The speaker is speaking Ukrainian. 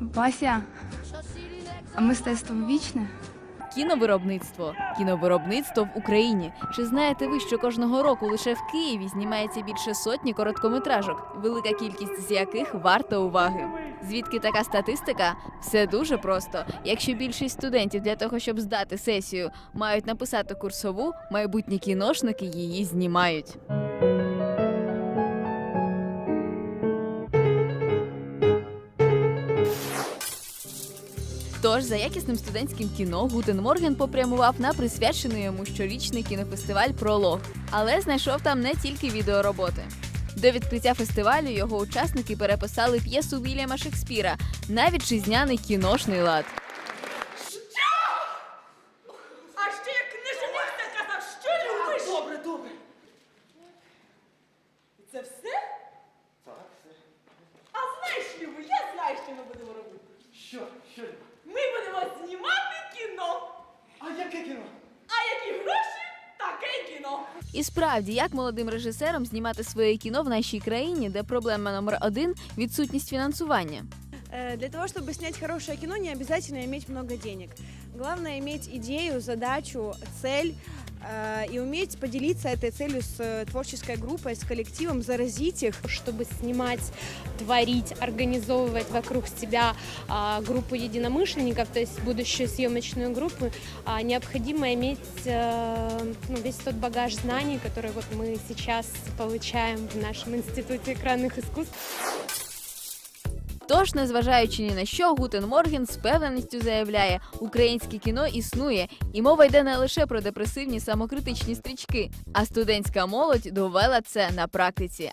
Вася, а мистецтво вічне? Кіновиробництво. Кіновиробництво в Україні. Чи знаєте ви, що кожного року лише в Києві знімається більше сотні короткометражок, велика кількість з яких варта уваги? Звідки така статистика? Все дуже просто. Якщо більшість студентів для того, щоб здати сесію, мають написати курсову, майбутні кіношники її знімають. Тож за якісним студентським кіно Гутен Морген попрямував на присвячений йому щорічний кінофестиваль Пролог, але знайшов там не тільки відеороботи. До відкриття фестивалю його учасники переписали п'єсу Вільяма Шекспіра на вітчизняний кіношний лад. А ще як не женився, казав, що любиш? Добре, добре. І це все? Так, все. А знаєш, Любо, я знаю, що ми будемо робити. Що? Що? Люба? Ми будемо знімати кіно. А яке кіно? А які гроші, таке й кіно. І справді, як молодим режисерам знімати своє кіно в нашій країні, де проблема номер один відсутність фінансування. Э, Для того, чтобы снять хорошее кино, не обязательно иметь много денег. Главное иметь идею, задачу, цель э, и уметь поделиться этой целью с э, творческой группой, с коллективом, заразить их. чтобы снимать, творить, организовывать вокруг себя а, группу единомышленников, то есть будущую съемочную группу, а, необходимо иметь э, ну, весь тот багаж знаний, который вот мы сейчас получаем в нашем институте экранных искусств. Тож, незважаючи ні на що, Гутен Морген з певненістю заявляє, українське кіно існує, і мова йде не лише про депресивні самокритичні стрічки, а студентська молодь довела це на практиці.